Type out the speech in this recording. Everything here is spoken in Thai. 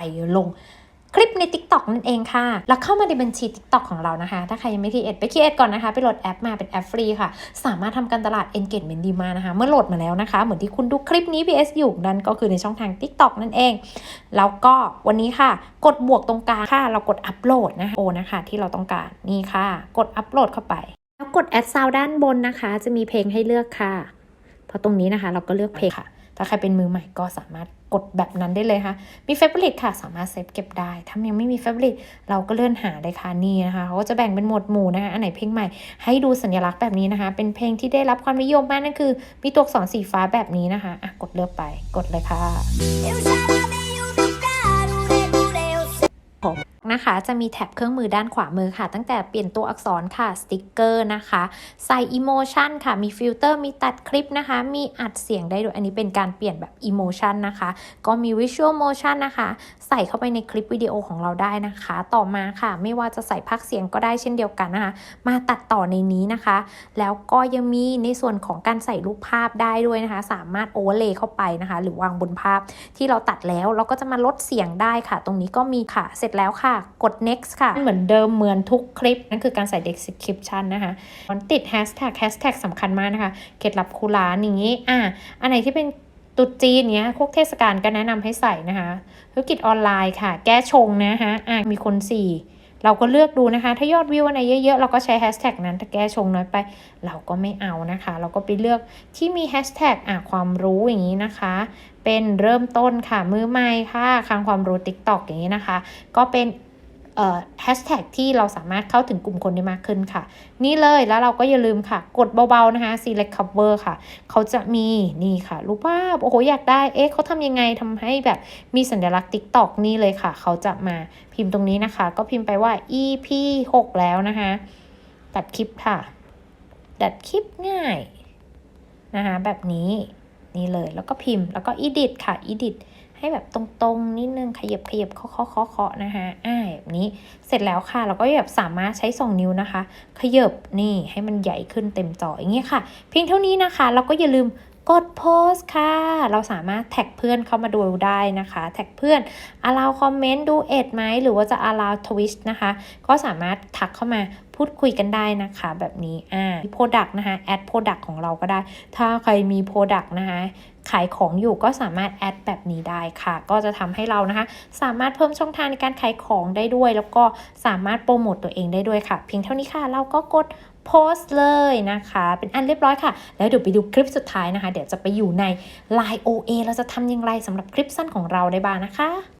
ไปลงคลิปใน TikTok นั่นเองค่ะ แล้วเข้ามาในบัญชี TikTok ของเรานะคะ ถ้าใครยังไม่คีเอ็ดไปคีเอ็ดก่อนนะคะ ไปโหลดแอปมาเป็นแอปฟรีค่ะ สามารถทำการตลาด engagement ดีมานะคะ เมื่อโหลดมาแล้วนะคะ เหมือนที่คุณดูคลิปนี้ PS อยู่นั่นก็คือในช่องทาง TikTok นั่นเอง แล้วก็วันนี้ค่ะ กดบวกตรงกลางค่ะ เรากดอัปโหลดนะคะโอนะคะ ที่เราต้องการ นี่ค่ะ กดอัปโหลดเข้าไป แล้วกด add sound ด้านบนนะคะ จะมีเพลงให้เลือกค่ะ พอตรงนี้นะคะ เราก็เลือกเพลงค่ะ ถ้าใครเป็นมือใหม่ก็สามารถ กดแบบนั้นได้เลยค่ะ มีเฟ v o r i t e ค่ะ สามารถเซฟเก็บได้ ถ้ายังไม่มีเฟ v o r i t e เราก็เลื่อนหาได้ค่ะนี่นะคะเขาก็จะแบ่งเป็นหมวดหมู่นะคะอันไหนเพลงใหม่ ให้ดูสัญลักษณ์แบบนี้นะคะ เป็นเพลงที่ได้รับความนิยมมากนั่นคือ มีตัวอักษรสีฟ้าแบบนี้นะคะอะกดเลือกไปกดเลยค่ะ นะคะ จะมีแท็บเครื่องมือด้านขวามือค่ะ ตั้งแต่เปลี่ยนตัวอักษรค่ะ สติกเกอร์นะคะ ใส่อิโมชันค่ะ มีฟิลเตอร์ มีตัดคลิปนะคะ มีอัดเสียงได้ด้วย อันนี้เป็นการเปลี่ยนแบบอิโมชันนะคะ ก็มีวิชวลโมชันนะคะ ใส่เข้าไปในคลิปวิดีโอของเราได้นะคะ ต่อมาค่ะ ไม่ว่าจะใส่พักเสียงก็ได้เช่นเดียวกันนะคะ มาตัดต่อในนี้นะคะ แล้วก็ยังมีในส่วนของการใส่รูปภาพได้ด้วยนะคะ สามารถโอเวอร์เลย์เข้าไปนะคะ หรือวางบนภาพที่เราตัดแล้ว เราก็จะมาลดเสียงได้ค่ะ ตรงนี้ก็มีค่ะ เสร็จแล้วค่ะกด next ค่ะ เหมือนเดิมเหมือนทุกคลิป นั่นคือการใส่ description นะคะมันติด hashtag hashtag สำคัญมากนะคะเคล็ดลับคูร้านอย่างนี้อะอันไหนที่เป็นตรุษจีนเนี้ยพวกเทศกาลก็แนะนำให้ใส่นะคะ ธุรกิจออนไลน์ค่ะ แก้ชงนะคะอะมีคนสี่เราก็เลือกดูนะคะ ถ้ายอดวิวอันไหนเยอะๆ เราก็ใช้แฮชแท็กนั้นถ้าแก้ชงน้อยไป เราก็ไม่เอานะคะ เราก็ไปเลือกที่มีแฮชแท็กอะความรู้อย่างนี้นะคะ เป็นเริ่มต้นค่ะ มือใหม่ค่ะคลังความรู้ TikTok อย่างนี้นะคะ ก็เป็น แฮชแท็กที่เราสามารถเข้าถึงกลุ่มคนได้มากขึ้นค่ะ นี่เลยแล้วเราก็อย่าลืมค่ะ กดเบาๆนะคะ select cover ค่ะ เขาจะมีนี่ค่ะ รูปภาพโอ้โหอยากได้เอ๊ะเขาทำยังไงทำให้แบบมีสัญลักษณ์ TikTok นี่เลยค่ะ เขาจะมาพิมพ์ตรงนี้นะคะ ก็พิมพ์ไปว่า EP 6แล้วนะคะ ตัดคลิปค่ะ ตัดคลิปง่ายนะคะแบบนี้นี่เลยแล้วก็พิมพ์แล้วก็ edit ค่ะ edit ให้แบบตรงๆ นิดนึงขยับขยับเคาะเคาะเคาะนะคะอ่าแบบนี้เสร็จแล้วค่ะเราก็แบบสามารถใช้ 2 นิ้วนะคะ ขยับนี่ให้มันใหญ่ขึ้นเต็มจออย่างเงี้ยค่ะ เพียงเท่านี้นะคะ เราก็อย่าลืม กดโพสต์ค่ะ เราสามารถแท็กเพื่อนเข้ามาดูได้นะคะ แท็กเพื่อน allow คอมเมนต์ดูเอ็ดไหม หรือว่าจะ allow twist นะคะ ก็สามารถทักเข้ามาพูดคุยกันได้นะคะ แบบนี้ อ่า product นะคะ add product ของเราก็ได้ ถ้าใครมี product นะคะ ขายของอยู่ก็สามารถแอดแบบนี้ได้ค่ะ ก็จะทำให้เรานะคะ สามารถเพิ่มช่องทางในการขายของได้ด้วย แล้วก็สามารถโปรโมตตัวเองได้ด้วยค่ะ เพียงเท่านี้ค่ะ เราก็กดโพสต์เลยนะคะ เป็นอันเรียบร้อยค่ะ แล้วเดี๋ยวไปดูคลิปสุดท้ายนะคะ เดี๋ยวจะไปอยู่ใน Line OA เราจะทำอย่างไรสำหรับคลิปสั้นของเราได้บ้างนะคะ